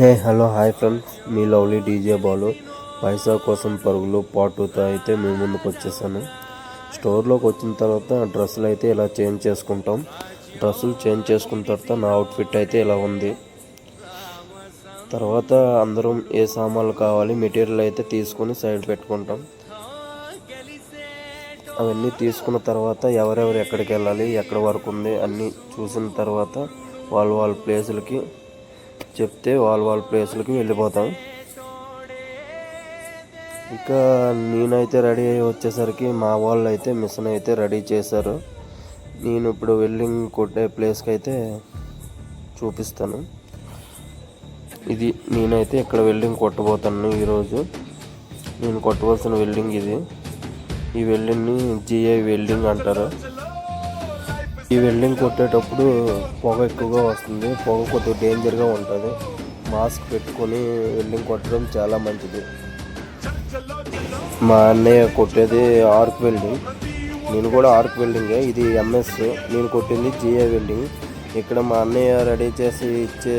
హే hello hi friends మీ lovely DJ Balu. పైసా కోసం పరుగులు పాటుతో అయితే మీ ముందుకు వచ్చేసాను. స్టోర్లోకి వచ్చిన తర్వాత డ్రెస్సులు అయితే ఇలా చేంజ్ చేసుకుంటాం. డ్రెస్సులు చేంజ్ చేసుకున్న తర్వాత నా అవుట్ఫిట్ అయితే ఇలా ఉంది. తర్వాత అందరం ఏ సామాన్లు కావాలి మెటీరియల్ అయితే తీసుకొని సైడ్ పెట్టుకుంటాం. అవన్నీ తీసుకున్న తర్వాత ఎవరెవరు ఎక్కడికి వెళ్ళాలి ఎక్కడ వరకు ఉంది అన్నీ చూసిన తర్వాత వాళ్ళ వాళ్ళ ప్లేసులకి చెప్తే వాళ్ళ వాళ్ళ ప్లేస్లకి వెళ్ళిపోతాం. ఇంకా నేనైతే రెడీ అయ్యి వచ్చేసరికి మా వాళ్ళు అయితే మిషన్ అయితే రెడీ చేశారు. నేను ఇప్పుడు వెల్డింగ్ కొట్టే ప్లేస్కి అయితే చూపిస్తాను. ఇది నేనైతే ఇక్కడ వెల్డింగ్ కొట్టబోతాను ఈరోజు. నేను కొట్టవలసిన వెల్డింగ్ ఇది. ఈ వెల్డింగ్ని జిఐ వెల్డింగ్ అంటారు. ఈ వెల్డింగ్ కొట్టేటప్పుడు పొగ ఎక్కువగా వస్తుంది. పొగ కొద్దిగా డేంజర్గా ఉంటుంది. మాస్క్ పెట్టుకొని వెల్డింగ్ కొట్టడం చాలా మంచిది. మా అన్నయ్య కొట్టేది ఆర్క్ వెల్డింగ్ నేను కూడా ఆర్క్ వెల్డింగే ఇది ఎంఎస్ నేను కొట్టింది జిఏ వెల్డింగ్ ఇక్కడ మా అన్నయ్య రెడీ చేసి ఇచ్చే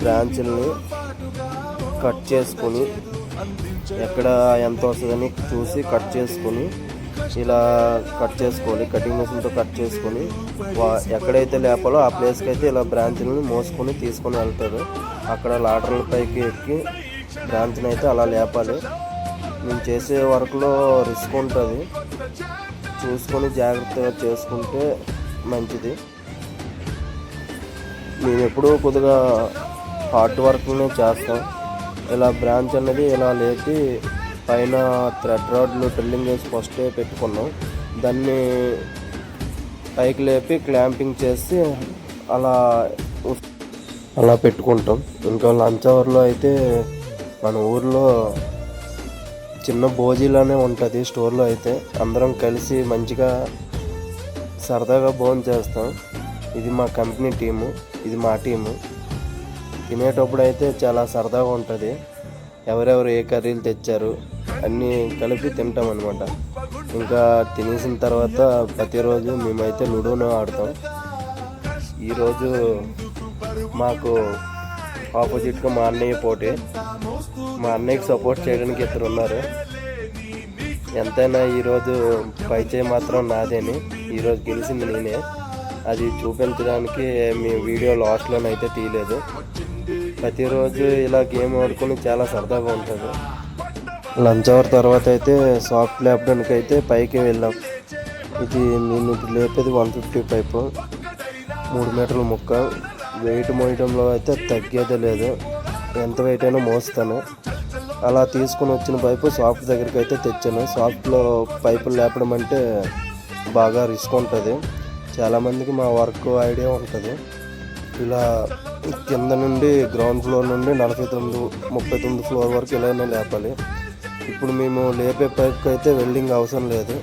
బ్రాంచ్ని కట్ చేసుకొని ఎక్కడ ఎంత వస్తుందని చూసి కట్ చేసుకొని ఇలా కట్ చేసుకోవాలి కటింగ్ మిషన్తో కట్ చేసుకొని వా- ఎక్కడైతే లేపాలో ఆ ప్లేస్కి అయితే ఇలా బ్రాంచ్ని మోసుకొని తీసుకొని వెళ్తారు. అక్కడ లాటర్ల పైకి ఎక్కి బ్రాంచ్ని అయితే అలా లేపాలి. మేము చేసే వర్క్లో రిస్క్ ఉంటుంది. చూసుకొని జాగ్రత్తగా చేసుకుంటే మంచిది. మేము ఎప్పుడూ కొద్దిగా హార్డ్ వర్క్నే చేస్తాం. ఇలా బ్రాంచ్ అనేది ఇలా లేపి పైన థ్రెడ్ రాడ్లు డ్రిల్లింగ్ వేసి ఫస్టే పెట్టుకున్నాం. దాన్ని పైకి లేపి క్లాంపింగ్ చేసి అలా అలా పెట్టుకుంటాం. ఇంకా లంచ్ అవర్లో అయితే మన ఊర్లో చిన్న భోజీలానే ఉంటుంది స్టోర్లో అయితే. అందరం కలిసి మంచిగా సరదాగా భోజనం చేస్తాం. ఇది మా కంపెనీ టీము ఇది మా టీము. తినేటప్పుడు అయితే చాలా సరదాగా ఉంటుంది. ఎవరెవరు ఏ కర్రీలు తెచ్చారు అన్నీ కలిపి తింటాం అనమాట ఇంకా తినేసిన తర్వాత ప్రతిరోజు మేమైతే లూడోనే ఆడతాం. ఈరోజు మాకు ఆపోజిట్గా మా అన్నయ్య పోటీ. మా అన్నయ్యకి సపోర్ట్ చేయడానికి ఇద్దరు ఉన్నారు. ఎంతైనా ఈరోజు పైచే మాత్రం నాదేని. ఈరోజు గెలిచింది నేనే. అది చూపించడానికి మీ వీడియో లాస్ట్లోనైతే తీయలేదు. ప్రతిరోజు ఇలా గేమ్ ఆడుకుని చాలా సరదాగా ఉంటుంది. లంచ్ అవర్ తర్వాత అయితే సాఫ్ట్ లేపడానికి అయితే పైకి వెళ్ళాం. ఇది నేను ఇప్పుడు లేపేది వన్ ఫిఫ్టీ పైపు మూడు మీటర్ల ముక్క. వెయిట్ మోయడంలో అయితే తగ్గేదే లేదు. ఎంత వెయిట్ అయినా మోస్తాను. అలా తీసుకుని వచ్చిన పైపు సాఫ్ట్ దగ్గరికి అయితే తెచ్చాను. సాఫ్ట్లో పైపులు లేపడం అంటే బాగా రిస్క్ ఉంటుంది. చాలామందికి మా వర్క్ ఐడియా ఉంటుంది. ఇలా కింద నుండి గ్రౌండ్ ఫ్లోర్ నుండి నలభై తొమ్మిది ముప్పై తొమ్మిది ఫ్లోర్ వరకు ఇలానే లేపాలి. ఇప్పుడు మేము లేపే పైప్కి అయితే వెల్డింగ్ అవసరం లేదు.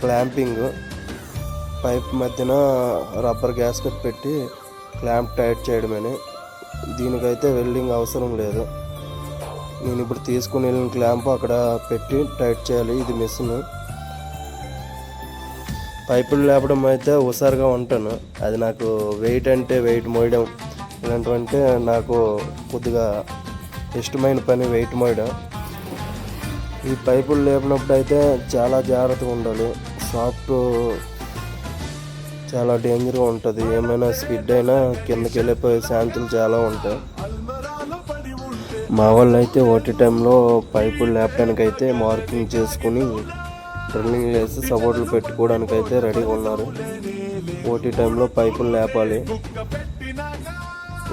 క్లాంపింగ్. పైప్ మధ్యన రబ్బర్ గ్యాస్కెట్ పెట్టి క్లాంప్ టైట్ చేయడమని. దీనికైతే వెల్డింగ్ అవసరం లేదు. నేను ఇప్పుడు తీసుకుని వెళ్ళిన క్లాంప్ అక్కడ పెట్టి టైట్ చేయాలి. ఇది మిషన్ పైపులు లేపడం అయితే హుషారుగా ఉంటాను. అది నాకు వెయిట్ అంటే వెయిట్ మోయడం. ఇలాంటివంటే నాకు కొద్దిగా ఇష్టమైన పని వెయిట్ మోయడం. ఈ పైపులు లేపినప్పుడు అయితే చాలా జాగ్రత్తగా ఉండాలి. సాఫ్ట్ చాలా డేంజర్గా ఉంటుంది. ఏమైనా స్కిడ్ అయినా కిందకి వెళ్ళిపోయే ఛాన్సులు చాలా ఉంటాయి. మా వాళ్ళు అయితే ఒకటి టైంలో పైపులు లేపడానికి అయితే మార్కింగ్ చేసుకుని డ్రిల్లింగ్ వేసి సపోర్ట్లు పెట్టుకోవడానికి అయితే రెడీగా ఉన్నారు. ఓటీ టైంలో పైపులు లేపాలి.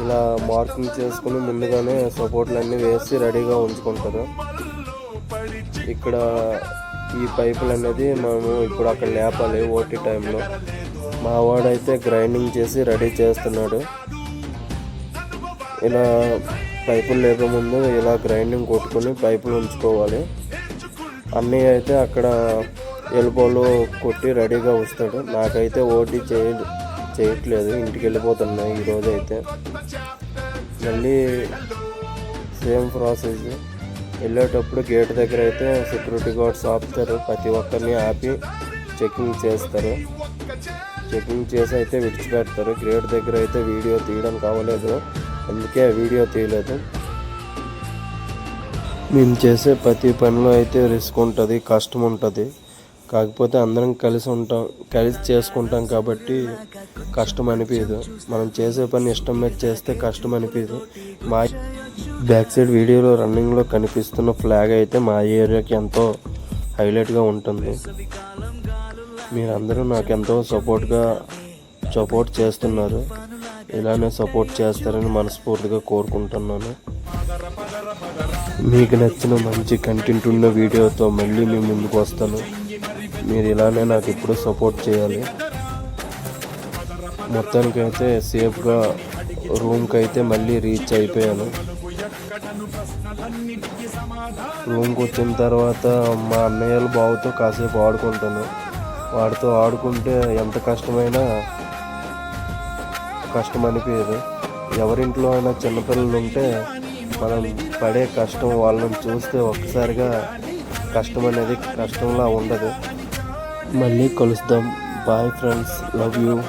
ఇలా మార్కింగ్ చేసుకుని ముందుగానే సపోర్ట్లు అన్నీ వేసి రెడీగా ఉంచుకుంటారు. ఇక్కడ ఈ పైపులు అనేది మనము ఇప్పుడు అక్కడ లేపాలి ఓటీ టైంలో. మా వాడైతే గ్రైండింగ్ చేసి రెడీ చేస్తున్నాడు. ఇలా పైపులు లేపే ముందు ఇలా గ్రైండింగ్ కొట్టుకొని పైపులు ఉంచుకోవాలి. అన్నీ అయితే అక్కడ ఎలుబోలు కొట్టి రెడీగా వస్తాడు. నాకైతే ఓటీ చేయ చేయట్లేదు. ఇంటికి వెళ్ళిపోతున్నాయి ఈరోజు అయితే మళ్ళీ సేమ్ ప్రాసెస్. వెళ్ళేటప్పుడు గేట్ దగ్గర అయితే సెక్యూరిటీ గార్డ్స్ ఆపుతారు. ప్రతి ఒక్కరిని ఆపి చెకింగ్ చేస్తారు. చెకింగ్ చేసి అయితే విడిచిపెడతారు. గేట్ దగ్గర అయితే వీడియో తీయడం కావలేదు. అందుకే వీడియో తీయలేదు. మేము చేసే ప్రతి పనిలో అయితే రిస్క్ ఉంటుంది కష్టం ఉంటుంది. కాకపోతే అందరం కలిసి ఉంటాం కలిసి చేసుకుంటాం కాబట్టి కష్టం అనిపించదు మనం చేసే పని ఇష్టం మీద చేస్తే కష్టం అనిపించదు మా బ్యాక్ సైడ్ వీడియోలో రన్నింగ్లో కనిపిస్తున్న ఫ్లాగ్ అయితే మా ఏరియాకి ఎంతో హైలైట్గా ఉంటుంది. మీరందరూ నాకు ఎంతో సపోర్ట్గా సపోర్ట్ చేస్తున్నారు. ఇలానే సపోర్ట్ చేస్తారని మనస్ఫూర్తిగా కోరుకుంటున్నాను. మీకు నచ్చిన మంచి కంటెంట్ ఉన్న వీడియోతో మళ్ళీ మీ ముందుకు వస్తాను. మీరు ఇలానే నాకు ఇప్పుడు సపోర్ట్ చేయాలి. మొత్తానికైతే సేఫ్గా రూమ్కి అయితే మళ్ళీ రీచ్ అయిపోయాను. రూమ్కి వచ్చిన తర్వాత మా అన్నయ్యలు బావుతో కాసేపు ఆడుకుంటాను. వాడితో ఆడుకుంటే ఎంత కష్టమైనా కష్టం అనిపించదు ఎవరింట్లో అయినా చిన్నపిల్లలు ఉంటే మనం పడే కష్టం వాళ్ళని చూస్తే ఒక్కసారిగా కష్టం అనేది కష్టంలా ఉండదు. మళ్ళీ కలుస్తాం బాయ్ ఫ్రెండ్స్. Love you.